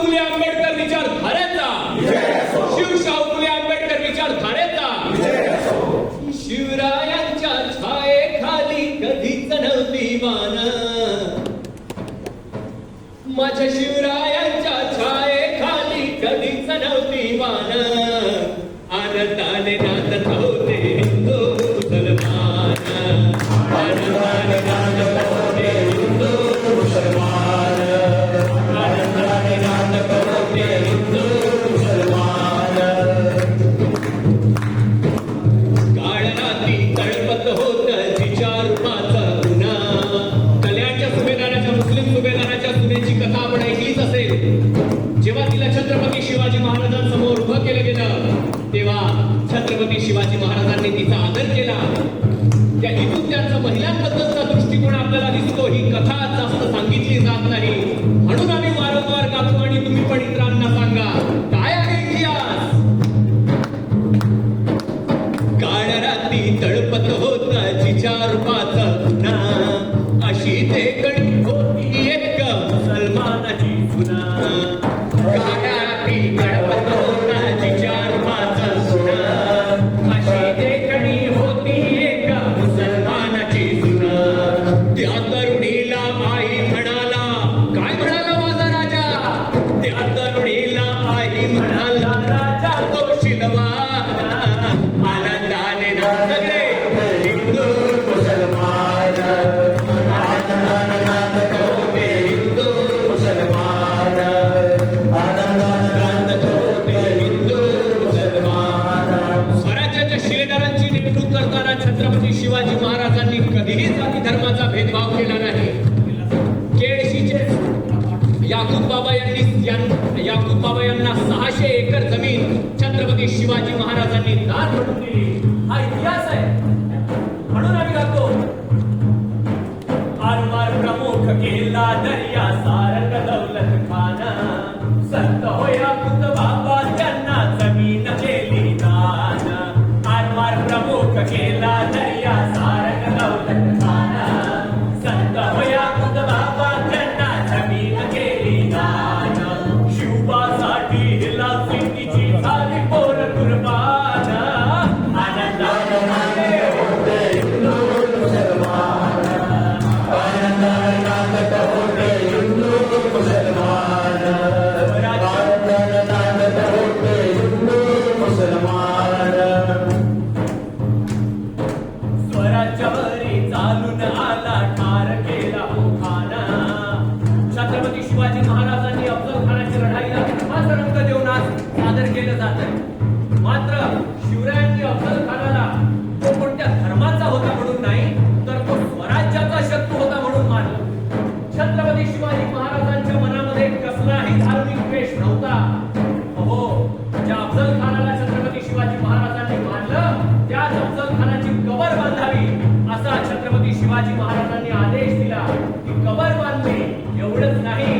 फुले आंबेडकर विचार विचारधारेचा शिव शाहू फुले आंबेडकर विचार विचारधारेचा शिवरायांच्या छाये खाली कधीच नव्हती मान. माझ्या शिव संस्कृतीचा आदर केला. छत्रपती शिवाजी महाराजांनी कधीही जाती धर्माचा भेदभाव केला नाही. केळशीचे याकूब बाबा यांनी याकूब बाबा यांना सहाशे एकर जमीन छत्रपती शिवाजी महाराजांनी दान म्हणून दिली. हा इतिहास आहे. म्हणून आम्ही गातो वारंवार प्रमुख केला दर्या छत्रपती शिवाजी महाराजांनी अफजल खानाची लढाईला देऊन आज सादर केलं जात मात्र शिवराय शिवाजी महाराजांनी आदेश दिला की कबर बांधली एवढंच नाही.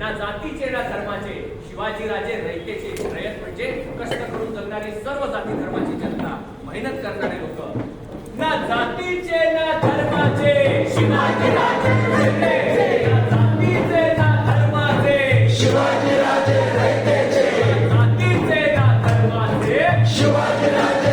ना जातीचे ना धर्माचे. शिवाजीराजे रयतेचे रयत म्हणजे कष्ट करून जगणारी सर्व जाती धर्माची जनता मेहनत करणारे लोक. ना जातीचे ना धर्माचे. शिवाजी राजे धर्माचे. रयतेचे. जातीचे ना धर्माचे. शिवाजीराजे